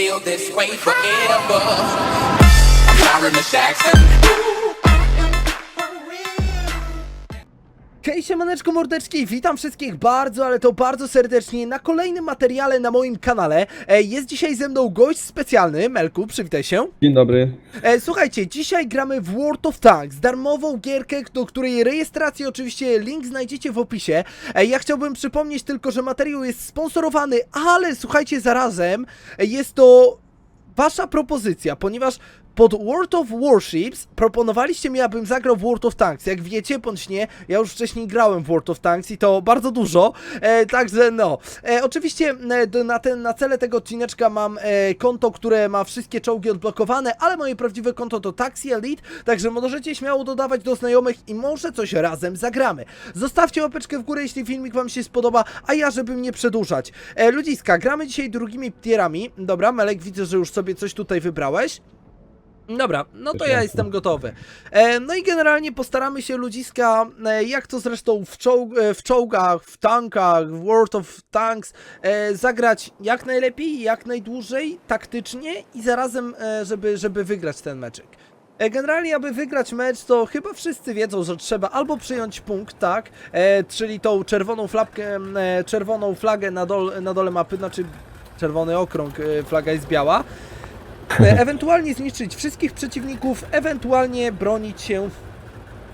feel this way forever. I'm Miss Jackson. Hej siemaneczko mordeczki, witam wszystkich bardzo, ale to bardzo serdecznie na kolejnym materiale na moim kanale. E, Jest dzisiaj ze mną gość specjalny, Melku, przywitaj się. Dzień dobry. E, Słuchajcie, dzisiaj gramy w World of Tanks, darmową gierkę, do której rejestracji oczywiście link znajdziecie w opisie. E, Ja chciałbym przypomnieć tylko, że materiał jest sponsorowany, ale słuchajcie, zarazem e, jest to wasza propozycja, ponieważ pod World of Warships proponowaliście mi, abym zagrał w World of Tanks. Jak wiecie, bądź nie, ja już wcześniej grałem w World of Tanks i to bardzo dużo, e, także no. E, oczywiście e, na, ten, na cele tego odcineczka mam e, konto, które ma wszystkie czołgi odblokowane, ale moje prawdziwe konto to Taxi Elite, także możecie śmiało dodawać do znajomych i może coś razem zagramy. Zostawcie łapeczkę w górę, jeśli filmik wam się spodoba, a ja, żebym nie przedłużać. E, ludziska, gramy dzisiaj drugimi tierami. Dobra, Melek, widzę, że już sobie coś tutaj wybrałeś. Dobra, no to ja jestem gotowy. E, no i generalnie postaramy się ludziska, e, jak to zresztą w, czołg, e, w czołgach, w tankach, w World of Tanks, e, zagrać jak najlepiej, jak najdłużej, taktycznie i zarazem, e, żeby, żeby wygrać ten meczek. E, Generalnie, aby wygrać mecz, to chyba wszyscy wiedzą, że trzeba albo przyjąć punkt, tak, e, czyli tą czerwoną flagę, e, czerwoną flagę na, dol, na dole mapy, znaczy czerwony okrąg, e, flaga jest biała, ewentualnie zniszczyć wszystkich przeciwników, ewentualnie bronić się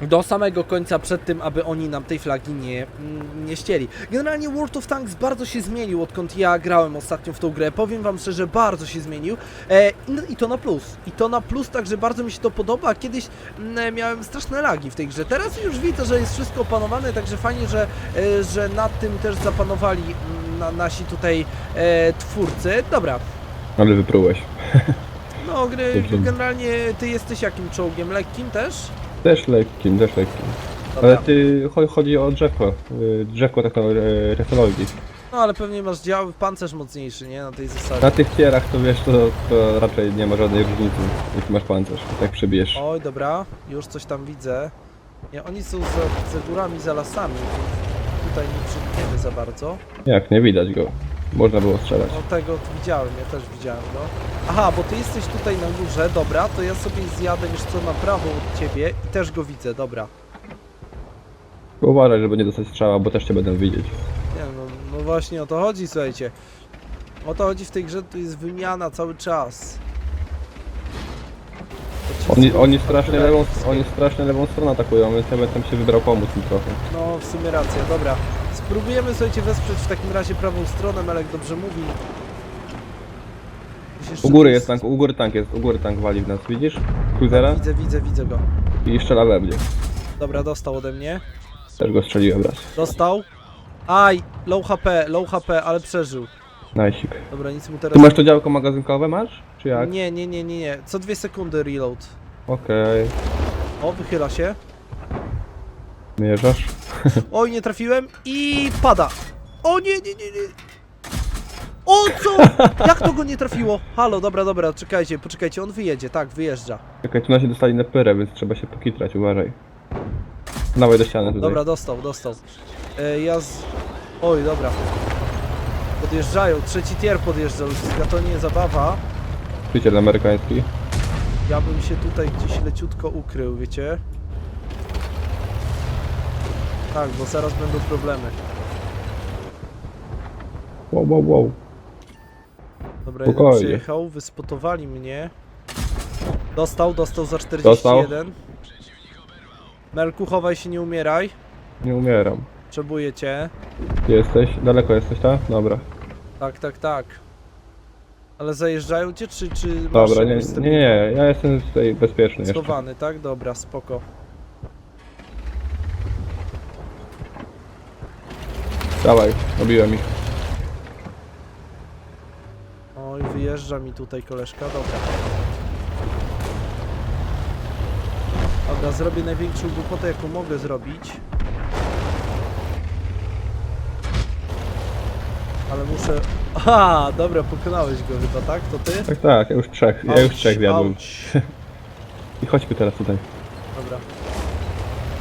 do samego końca przed tym, aby oni nam tej flagi nie, mm, nie ścieli. Generalnie World of Tanks bardzo się zmienił, odkąd ja grałem ostatnio w tą grę. Powiem wam szczerze, bardzo się zmienił. E, no i to na plus. I to na plus, także bardzo mi się to podoba. Kiedyś mm, miałem straszne lagi w tej grze. Teraz już widzę, że jest wszystko opanowane, także fajnie, że, e, że nad tym też zapanowali mm, na, nasi tutaj e, twórcy. Dobra, Ale wyprułeś. no, gry, generalnie ty jesteś jakim czołgiem? Lekkim też? Też lekkim, też lekkim. Dobra. Ale ty cho- chodzi o drzewko. y, Drzewko techno- y, technologii. No ale pewnie masz dział, pancerz mocniejszy, nie? Na tej zasadzie. Na tych tierach to wiesz, to, to raczej nie ma żadnej różnicy, jeśli masz pancerz. Tak przebijesz. Oj, dobra, już coś tam widzę. Nie, oni są za, za górami, za lasami, więc tutaj nie przebiegniemy za bardzo. Jak, nie widać go. Można było strzelać. No tego widziałem, ja też widziałem go. Aha, bo ty jesteś tutaj na górze, dobra, to ja sobie zjadę wiesz co na prawo od ciebie i też go widzę, dobra. Uważaj, żeby nie dostać strzała, bo też cię będę widzieć. Nie no, no właśnie o to chodzi, słuchajcie. O to chodzi w tej grze, tu jest wymiana cały czas. Oni, oni, strasznie lewą, oni strasznie lewą stronę atakują, więc ja bym tam się wybrał pomóc im trochę. No, w sumie racja, dobra. Spróbujemy, słuchajcie, wesprzeć w takim razie prawą stronę, Melek dobrze mówi. U góry jest tank, u góry tank jest, u góry tank wali w nas, widzisz? Cruisera Widzę, widzę, widzę go. i strzela we mnie. Dobra, dostał ode mnie. Też go strzeliłem raz. Dostał. Aj, low HP, low HP, ale przeżył. Najsik. Dobra, nic mu teraz... Tu masz to działko magazynkowe, masz? Czy jak? Nie, nie, nie, nie, nie. Co dwie sekundy reload. Okej. O, wychyla się. Mierzasz? Oj, nie trafiłem i pada. O nie, nie, nie, nie. O co? Jak to go nie trafiło? Halo, dobra, dobra, czekajcie, poczekajcie, on wyjedzie, tak, wyjeżdża. Czekaj, tu nasi dostali na pyrę, więc trzeba się pokitrać, uważaj. Dawaj do ściany tutaj. Dobra, dostał, dostał. E, ja z... Oj, dobra. Podjeżdżają, trzeci tier podjeżdża, ludziska, to nie zabawa. Przyciel amerykański. Ja bym się tutaj gdzieś leciutko ukrył, wiecie? Tak, bo zaraz będą problemy. Wow, wow, wow. Dobra, jeden Spokojnie. przyjechał, wyspotowali mnie. Dostał, dostał za 41. Melku, chowaj się, nie umieraj. Nie umieram. Potrzebuję cię. Gdzie jesteś? Daleko jesteś, tak? Dobra. Tak, tak, tak. Ale zajeżdżają cię, czy, czy masz Dobra, nie, jakąś nie, nie, ja jestem tutaj bezpieczny jeszcze. Schowany, tak? Dobra, spoko. Dawaj, robiłem ich. Oj, wyjeżdża mi tutaj koleżka, dobra. Dobra, zrobię największą głupotę, jaką mogę zrobić. Ale muszę... Aha, dobra, pokonałeś go chyba, tak? To ty? Tak, tak, ja już trzech, ja już Auć, trzech zjadłem. auć. I chodźmy teraz tutaj. Dobra.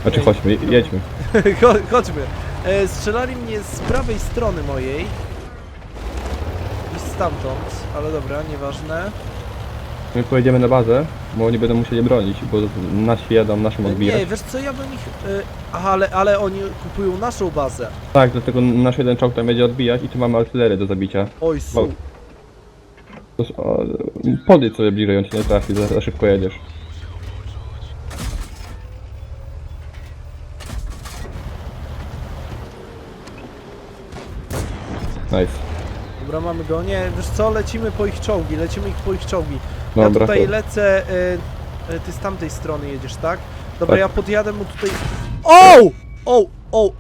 Znaczy chodźmy, jedźmy. Cho- Chodźmy. E, strzelali mnie z prawej strony mojej. I stamtąd, ale dobra, nieważne. My pojedziemy na bazę, bo oni będą musieli bronić, bo nasi jadą naszym odbijać. Nie, wiesz co, ja bym ich... Aha, ale, ale oni kupują naszą bazę. Tak, dlatego nasz jeden czołg tam będzie odbijać i tu mamy artylerię do zabicia. Oj, su. To jest, o, Podejdź sobie bliżej, on cię nie trafi, za, za szybko jedziesz. Nice. Dobra, mamy go. Nie, wiesz co, lecimy po ich czołgi, lecimy ich po ich czołgi. Ja Dobra, tutaj lecę... Y, y, ty z tamtej strony jedziesz, tak? Dobra, Tak. ja podjadę mu tutaj... O! O! O!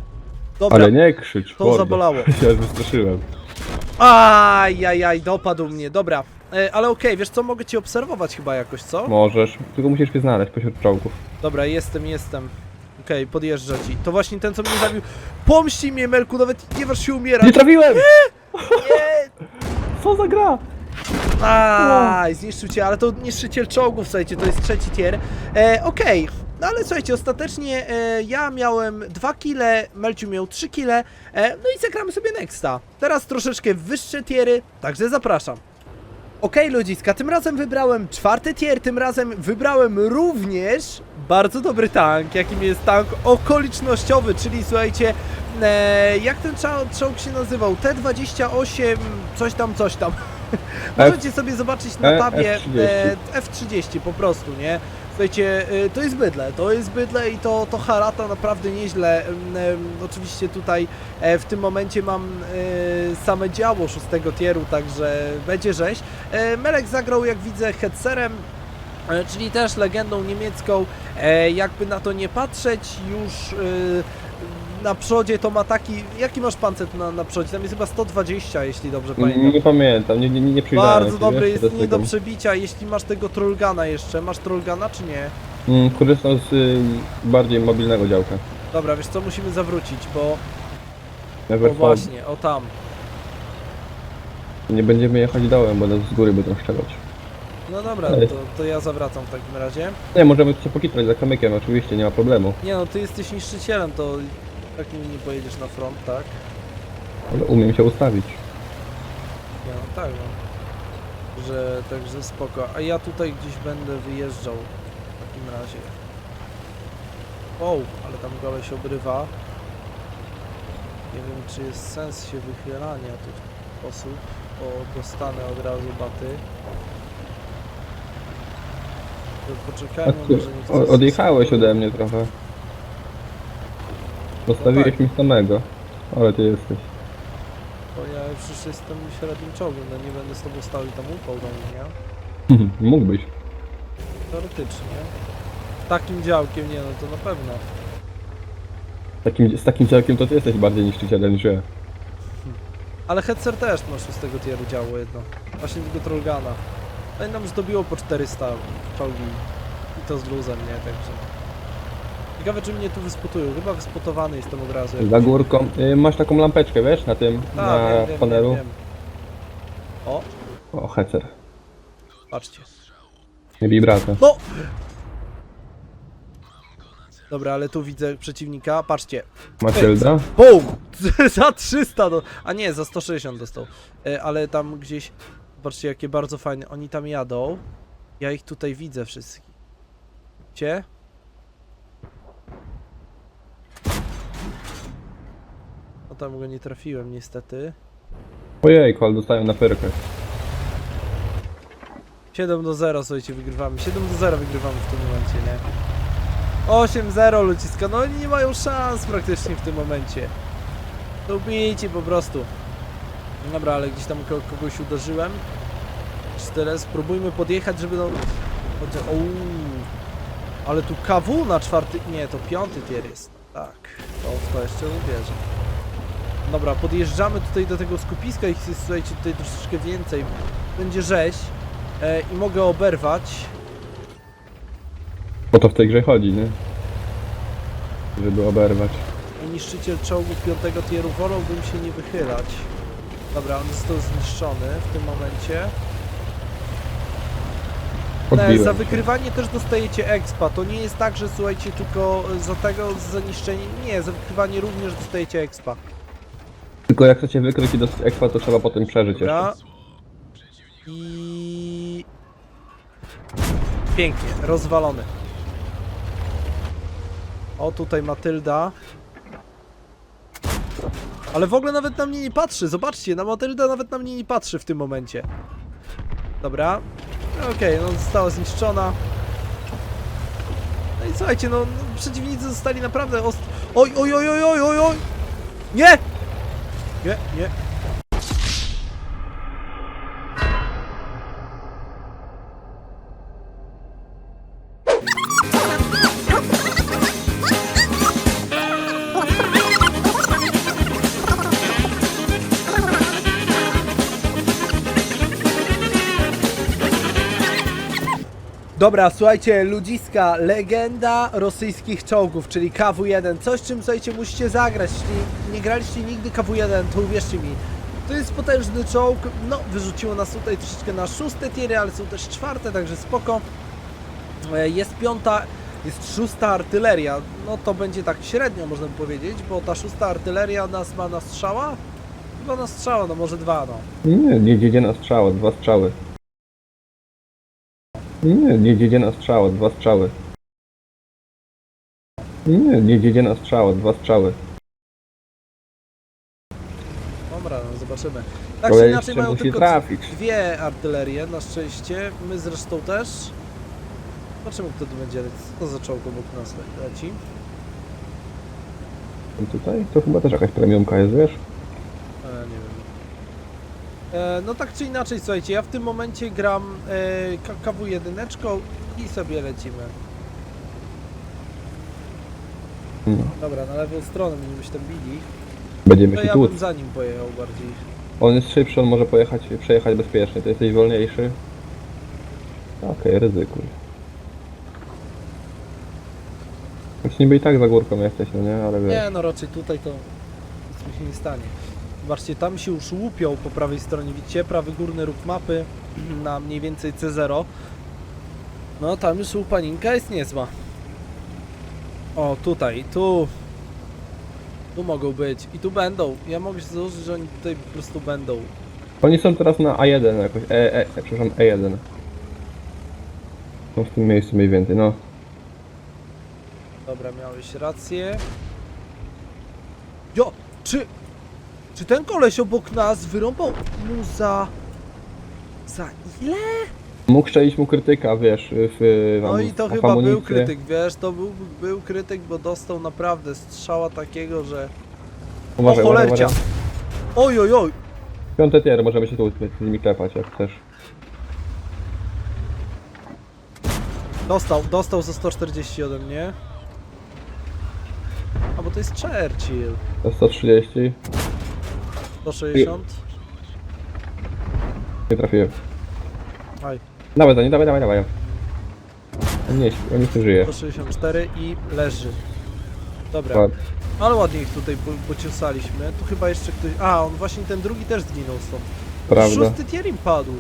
Dobra. Ale nie krzycz, To mordo. zabolało. Ja już wystraszyłem. Ajajaj, dopadł mnie, dobra. E, ale okej, wiesz co, mogę cię obserwować chyba jakoś, co? Możesz, tylko musisz mnie znaleźć pośród czołgów. Dobra, jestem, jestem. Okej, podjeżdża ci. To właśnie ten, co mnie zabił. Pomści mnie, Melku, nawet nie waż się umierać. Nie trafiłem! Nie! Co za gra? Aj, zniszczył cię, ale to niszczyciel czołgów, słuchajcie, to jest trzeci tier. E, Okej, no ale słuchajcie, ostatecznie e, ja miałem dwa kile, Melciu miał trzy kile, e, no i zagramy sobie Nexta. Teraz troszeczkę wyższe tiery, także zapraszam. Okej ludziska, tym razem wybrałem czwarty tier, tym razem wybrałem również bardzo dobry tank, jakim jest tank okolicznościowy, czyli słuchajcie, e, jak ten czo- czołg się nazywał? T28, coś tam, coś tam. Możecie sobie zobaczyć na tabie F30. e, F30 po prostu, nie? Słuchajcie, e, to jest bydle, to jest bydle i to, to harata naprawdę nieźle. Em, em, Oczywiście tutaj e, w tym momencie mam same działo szóstego tieru, także będzie rzeź. E, Melek zagrał, jak widzę, headserem, e, czyli też legendą niemiecką. Jakby na to nie patrzeć, już na przodzie to ma taki... Jaki masz pancet na, na przodzie? Tam jest chyba 120, jeśli dobrze pamiętam. Nie, nie pamiętam, nie, nie, nie przyjrzałem Bardzo się, dobry wiesz, jest nie do tego. przebicia, jeśli masz tego trollgana jeszcze. Masz trollgana czy nie? Mm, Korzystam z y, bardziej mobilnego działka. Dobra, wiesz co, musimy zawrócić, bo... O właśnie, o tam. Nie będziemy jechać dołem, bo nas z góry będą strzelać. No dobra, to, to ja zawracam w takim razie. Nie, możemy się pokitrać za kamykiem, oczywiście, nie ma problemu. Nie no, ty jesteś niszczycielem, to takim nie pojedziesz na front, tak? Ale umiem się ustawić. Nie no, tak no. Że, także spoko. A ja tutaj gdzieś będę wyjeżdżał w takim razie. O, ale tam koleś obrywa. Nie wiem, czy jest sens się wychylania ten sposób, bo dostanę od razu baty. Poczekajmy, może niech o, coś- odjechałeś ode mnie trochę. Zostawiłeś No tak. samego. Ale ty jesteś. Bo ja już jestem średnim czołgiem, no nie będę z tobą stał i tam upał do mnie, nie? Mógłbyś. Teoretycznie. Takim działkiem, nie no, to na pewno. Takim, z takim działkiem to ty jesteś bardziej niszczycielem niż ja. Ale Hetzer też ma 6 tieru działo jedno. Właśnie tego Trollgana. Pamiętam, że dobiło po 400 czołgi. I to z luzem, nie? Także... Ciekawe, czy mnie tu wyspotują. Chyba wyspotowany jestem od razu. Za górką. Y, masz taką lampeczkę, wiesz, na tym, Tak, na wiem, wiem, panelu. wiem, wiem. O, O, hecer. patrzcie. Brata. No! Dobra, ale tu widzę przeciwnika. Patrzcie. Matilda? BUM! za 300 do... A nie, za 160 dostał. E, ale tam gdzieś... Zobaczcie, jakie bardzo fajne. Oni tam jadą. Ja ich tutaj widzę wszystkich. Cie? No tam go nie trafiłem niestety. Ojejku, ale dostałem na pyrkę. 7 do 0, słuchajcie, wygrywamy. 7 do 0 wygrywamy w tym momencie, nie? 8-0 ludziska, no oni nie mają szans praktycznie w tym momencie. To ubijcie po prostu. Dobra, ale gdzieś tam ko kogoś uderzyłem. Czy teraz spróbujmy podjechać, żeby no... Chociaż-. Ale tu KW na czwarty... Nie, to piąty tier jest. Tak, to w to jeszcze uwierzę. Dobra, podjeżdżamy tutaj do tego skupiska, ich jest, słuchajcie, tutaj troszeczkę więcej. Będzie rzeź. E, I mogę oberwać. O to w tej grze chodzi, nie? Żeby oberwać. I niszczyciel czołgów piątego tieru wolałbym się nie wychylać. Dobra, on został zniszczony w tym momencie. E, za Odbiłem. wykrywanie też dostajecie expa. To nie jest tak, że słuchajcie, tylko za tego za niszczenie. Nie, za wykrywanie również dostajecie expa. Tylko jak chcecie wykryć i dostać expa, to trzeba potem przeżyć Dobra. jeszcze. I... Pięknie, rozwalony. O, tutaj Matylda. Ale w ogóle nawet na mnie nie patrzy, zobaczcie, na Matylda nawet na mnie nie patrzy w tym momencie. Dobra. Okej, no została zniszczona. No i słuchajcie, no, no przeciwnicy zostali naprawdę ost... Oj, oj, oj, oj, oj, oj, oj! Nie! Nie, nie. Dobra, słuchajcie, ludziska, legenda rosyjskich czołgów, czyli KW-1. Coś, czym słuchajcie, musicie zagrać. Jeśli nie graliście nigdy KW-1, to uwierzcie mi. To jest potężny czołg. No, wyrzuciło nas tutaj troszeczkę na szóste tiery, ale są też czwarte, także spoko. E, Jest piąta, jest szósta artyleria. No to będzie tak średnio, można by powiedzieć, bo ta szósta artyleria nas ma na strzała? Chyba na strzała, no może dwa, no. Nie, nie jedzie na strzała, dwa strzały. Nie, nie jedzie na strzała, dwa strzały. Nie, nie jedzie na strzała, dwa strzały. Dobra, no zobaczymy. Tak Ale czy inaczej mają musi tylko trafić. dwie artylerie, na szczęście. My zresztą też. Zobaczymy kto tu będzie, co za czołg obok nas le- leci. I tutaj? To chyba też jakaś premiumka jest, wiesz? E, nie wiem. E, no tak czy inaczej, słuchajcie, ja w tym momencie gram e, K- KW-1 i sobie lecimy. No. Dobra, na lewą stronę będziemy się tam bili. Będziemy To się ja tłuc. bym za nim pojechał bardziej. On jest szybszy, on może pojechać, przejechać bezpiecznie. Ty jesteś wolniejszy. Okej, ryzykuj. Choć niby i tak za górką jesteś, no nie? Ale wiesz. Nie, no raczej tutaj to nic mi się nie stanie. Zobaczcie, tam się już łupią po prawej stronie, widzicie? Prawy górny róg mapy na mniej więcej C0. No, tam już łupaninka jest niezła. O, tutaj, tu. Tu mogą być i tu będą. Ja mogę się założyć, że oni tutaj po prostu będą. Oni są teraz na A1 jakoś. E, e, e przepraszam, E1. No w tym miejscu mniej więcej, no. Dobra, miałeś rację. Jo, czy... Czy ten koleś obok nas wyrąbał mu za... Za ile? Mógł strzelić mu krytyka, wiesz, w No tam, i to w chyba był amunicję. krytyk, wiesz, to był, był krytyk, bo dostał naprawdę strzała takiego, że... Uważaj, o uważaj, cholercia! uważaj. Oj, oj, oj! Piąte tier, możemy się tu z nimi klepać, jak chcesz. Dostał, dostał za 140 ode mnie. A bo to jest Churchill. To 130. 160. Nie trafiłem. Aj, Dawaj za nie, dawaj, dawaj, dawaj. On nie, on nie żyje. 164 i leży. Dobra. Ale ładnie ich tutaj po- pociosaliśmy. Tu chyba jeszcze ktoś... A, on właśnie ten drugi też zginął stąd. Prawda. Szósty tier im padł.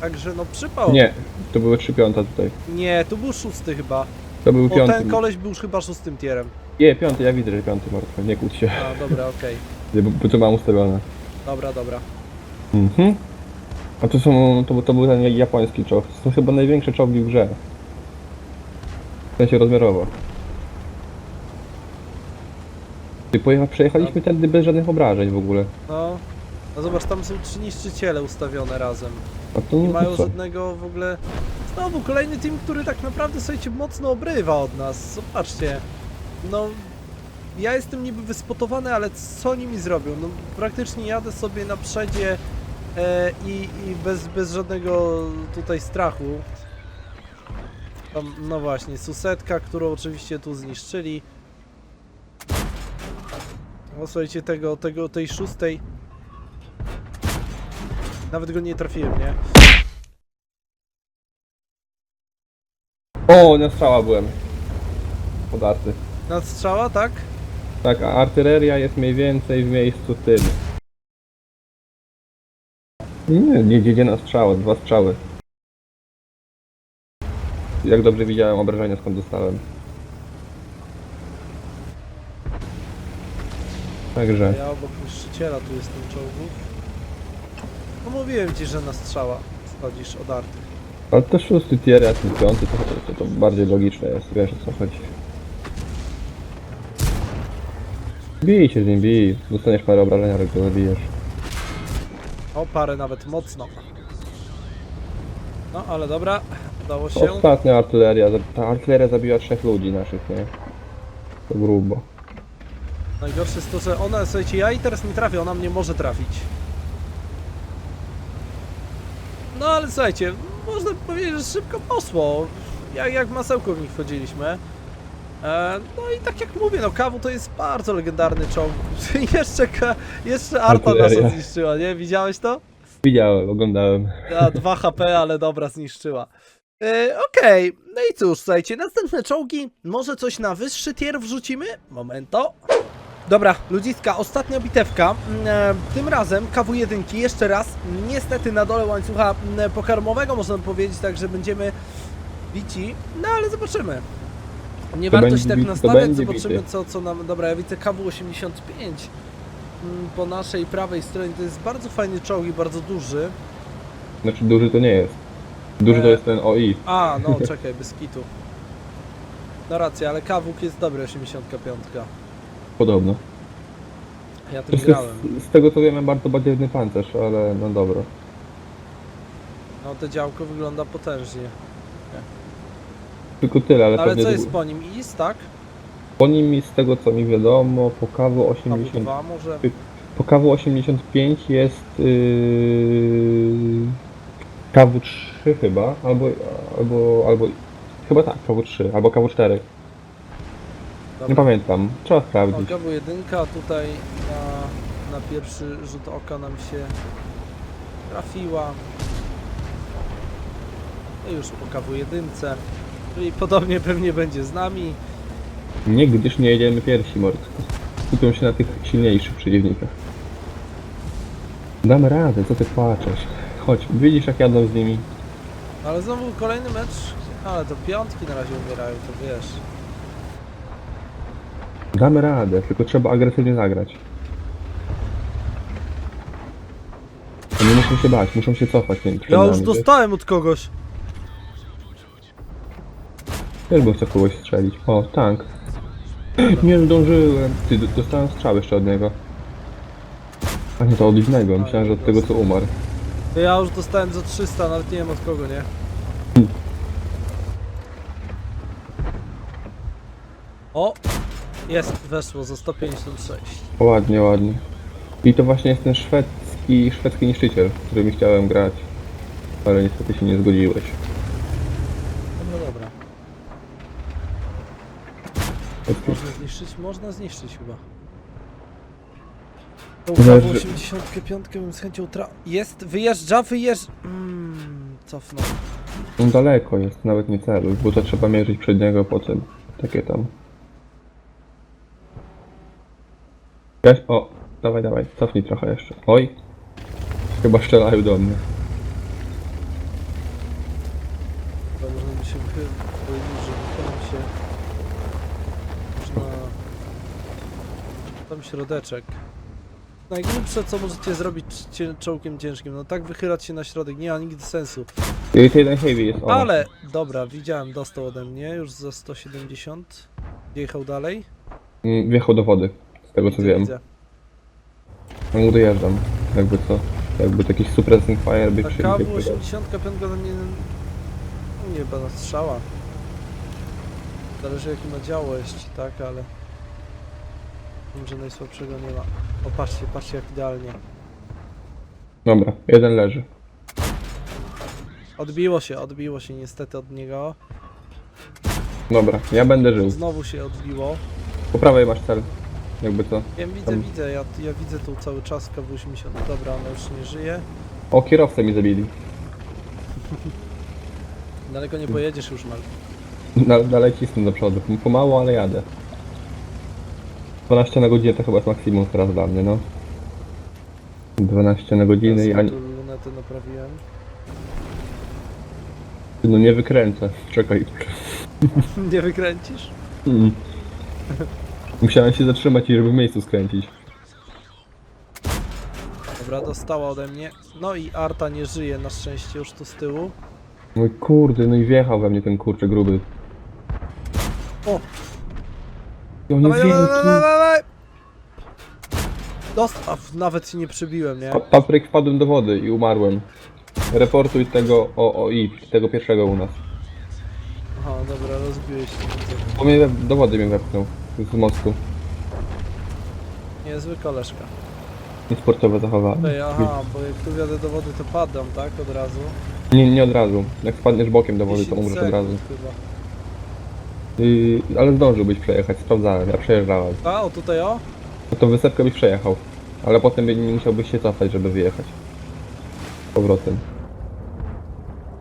Także no przypał. Nie, to były trzy piąta tutaj. Nie, tu był szósty chyba. To był Bo piąty. ten koleś był już chyba szóstym tierem. Nie, piąty, ja widzę, że piąty martwy, nie kłóć się. A, dobra, okej. Bo, bo to mam ustawione. Dobra, dobra. Mhm. A to są, to, to był ten japoński czołg. To są chyba największe czołgi w grze. W sensie rozmiarowo. I pojecha, przejechaliśmy tędy bez żadnych obrażeń w ogóle. No. No zobacz, tam są trzy niszczyciele ustawione razem. A to, Nie no, mają to co? żadnego w ogóle... Znowu kolejny team, który tak naprawdę, słuchajcie, mocno obrywa od nas. Zobaczcie. No... Ja jestem niby wyspotowany, ale co oni mi zrobią? No praktycznie jadę sobie na przedzie e, i, i bez, bez żadnego tutaj strachu. Tam, no właśnie, susetka, którą oczywiście tu zniszczyli. No słuchajcie, tego, tego, tej szóstej nawet go nie trafiłem, nie? O, na strzała byłem. Podarty. Nadstrzała, tak? Tak, a artyleria jest mniej więcej w miejscu tym. Nie, nie jedzie na strzała, dwa strzały. Jak dobrze widziałem obrażenia skąd dostałem. Także. Ja obok niszczyciela tu jestem czołgów. No mówiłem ci, że nastrzała. chodzisz odarty. Ale to szósty tier, a ten piąty to, to, to bardziej logiczne jest, wiesz o co chodzi. Bij się z nim, bij. Dostaniesz parę obrażenia, jak go zabijesz. O, parę nawet mocno. No, ale dobra, udało się. Ostatnia artyleria, ta artyleria zabiła trzech ludzi naszych, nie? To grubo. Najgorsze jest to, że ona, słuchajcie, ja i teraz nie trafię, ona mnie może trafić. No ale słuchajcie, można powiedzieć, że szybko poszło. Jak, jak masełko w nich wchodziliśmy. E, no i tak jak mówię, no Kawu to jest bardzo legendarny czołg. jeszcze, jeszcze Arta nasza zniszczyła, nie? Widziałeś to? Widziałem, oglądałem. Ja 2 HP, ale dobra, zniszczyła. E, Okej, no i cóż, słuchajcie, następne czołgi, może coś na wyższy tier wrzucimy? Momento. Dobra, ludziska, ostatnia bitewka. Mm, E, tym razem KW1 jeszcze raz, niestety na dole łańcucha mm, pokarmowego, można powiedzieć, także będziemy bici, no ale zobaczymy. Nie To warto się tak bity, to nastawiać, zobaczymy bity. co, co nam... Dobra, ja widzę KW85 mm, po naszej prawej stronie, to jest bardzo fajny czołg i bardzo duży. Znaczy duży to nie jest. Duży to E, jest ten OI. A, no czekaj, bez kitu. No racja, ale kawuk jest dobry, 85. Podobno. Ja tym grałem. z, z tego co wiemy bardzo badziewny pancerz, ale no dobra. No to działko wygląda potężnie. Tylko tyle, ale, Ale pewnie co jest po nim? IS, tak? po nim z tego co mi wiadomo, po KW 80, KW2 może? po KW 85 jest yy, KW 3 chyba, albo, albo, albo chyba tak, KW 3, albo KW 4. Nie Dobra. pamiętam, trzeba No, sprawdzić. KW1 tutaj na, na pierwszy rzut oka nam się trafiła. I już po KW1. Czyli podobnie pewnie będzie z nami. Nie, gdyż nie jedziemy pierwsi, mord. Skupią się na tych silniejszych przeciwnikach. Damy radę, co ty płaczesz? Chodź, widzisz jak jadą z nimi? Ale znowu kolejny mecz. Ale to piątki na razie umierają, to wiesz. Damy radę, tylko trzeba agresywnie zagrać. Oni muszą się bać, muszą się cofać Ja już dostałem od kogoś. Też bym chciał kogoś strzelić. O, tank. Nie zdążyłem. Ty, dostałem strzał jeszcze od niego. A nie, to od innego. Myślałem, że od tego co umarł. Ja już dostałem za 300, nawet nie wiem od kogo, nie? O! Jest, weszło za 156. O, ładnie, ładnie. I to właśnie jest ten szwedzki, szwedzki niszczyciel, którym chciałem grać. Ale niestety się nie zgodziłeś. No dobra. Szwedzki- Można zniszczyć? Można zniszczyć chyba. Tą Zależy- kawą 85 bym z chęcią tra... Jest, wyjeżdża, wyjeżdża... Mmm, cofnął. On daleko jest, nawet nie celuj, bo to trzeba mierzyć przed niego potem. Takie tam. Jaś, o, dawaj, dawaj, cofnij trochę jeszcze. Oj, chyba strzelają do mnie. To można by się powiedzieć, że wychylam się... Można... Tam środeczek. Najgłupsze co możecie zrobić cie- czołkiem ciężkim, no tak wychylać się na środek, nie ma nigdy sensu. I to jeden heavy jest, o. Ale, dobra, widziałem, dostał ode mnie, już za 170. Jechał dalej. Mm, Wjechał do wody, z tego co Widzę, wiem. widzę. No mu dojeżdżam, jakby co. Jakby taki suppressing fire by Ta krzywdził. KW 85 na mnie nie chyba na strzała. Zależy jaki ma działo jeszcze, tak, ale może najsłabszego nie ma. O patrzcie, patrzcie jak idealnie. Dobra, jeden leży. Odbiło się, odbiło się niestety od niego. Dobra, ja będę żył. Znowu się odbiło. Po prawej masz cel. Jakby co. Wiem, widzę, Tam- widzę, ja, ja widzę tu cały czas KW 80. Dobra, ona już nie żyje. O, kierowcę mi zabili. Daleko nie pojedziesz już, Mal. Dalej cisnę do przodu. Pomału, ale jadę. 12 na godzinę to chyba jest maksimum teraz dla mnie, no. 12 na godzinę i ani... tu lunetę naprawiłem. No nie wykręcę. Czekaj. nie wykręcisz? Mm. Musiałem się zatrzymać i żeby w miejscu skręcić. Dobra, dostała ode mnie. No i Arta nie żyje na szczęście już tu z tyłu. Mój kurde, no i wjechał we mnie ten kurczę gruby. O! On jest Dawaj, dawaj, dawaj, dawaj! Dostaw, nawet się nie przybiłem, nie? Pa- Papryk wpadłem do wody i umarłem. Reportuj tego OOI, tego pierwszego u nas. Aha, dobra, rozbiłeś się. widzę. Bo mnie we- do wody mnie wepchnął z mostu. Niezły koleżka. Niesportowe zachowanie. Ej, aha, bo jak tu wjadę do wody, to padam, tak? Od razu. Nie, nie od razu. Jak spadniesz bokiem do wody, to 10 umrzesz od sekund razu. chyba. Yy, ale zdążyłbyś przejechać, sprawdzałem, ja przejeżdżałem. A, o tutaj o? No to wysepkę byś przejechał. Ale potem nie musiałbyś się cofać, żeby wyjechać. Z Powrotem.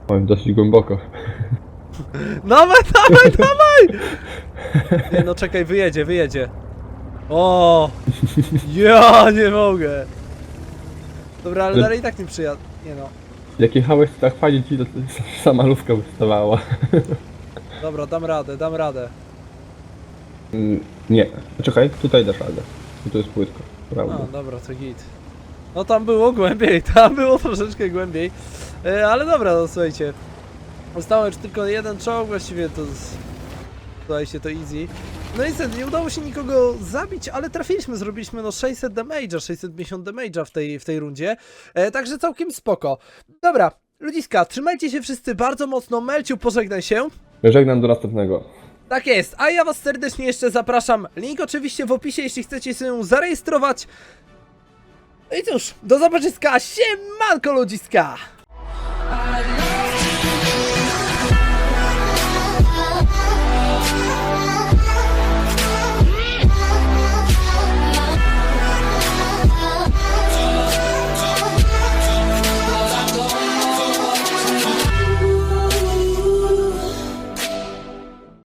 Oj, dosyć głęboko. Dawaj, dawaj, dawaj! Nie no, czekaj, wyjedzie, wyjedzie. O! Ja nie mogę! Dobra, ale Ale- dalej i tak nie przyjadę. Nie no. Jak jechałeś tak fajnie ci, to sama lówka wystawała. Dobra, dam radę, dam radę. Mm, Nie. Czekaj, tutaj dasz radę. Tu jest płytko. A, Prawda. dobra, to git. No tam było głębiej, tam było troszeczkę głębiej. E, ale dobra, no słuchajcie. Zostało już tylko jeden czołg, właściwie to... z- Słuchajcie, to easy. No niestety, nie udało się nikogo zabić, ale trafiliśmy, zrobiliśmy no 600 damage'a, 650 damage'a w tej, w tej rundzie. E, także całkiem spoko. Dobra, ludziska, trzymajcie się wszyscy bardzo mocno. Melciu, pożegnaj się. Żegnam do następnego. Tak jest, a ja was serdecznie jeszcze zapraszam. Link oczywiście w opisie, jeśli chcecie się zarejestrować. No i cóż, do zobaczyska, siemanko ludziska!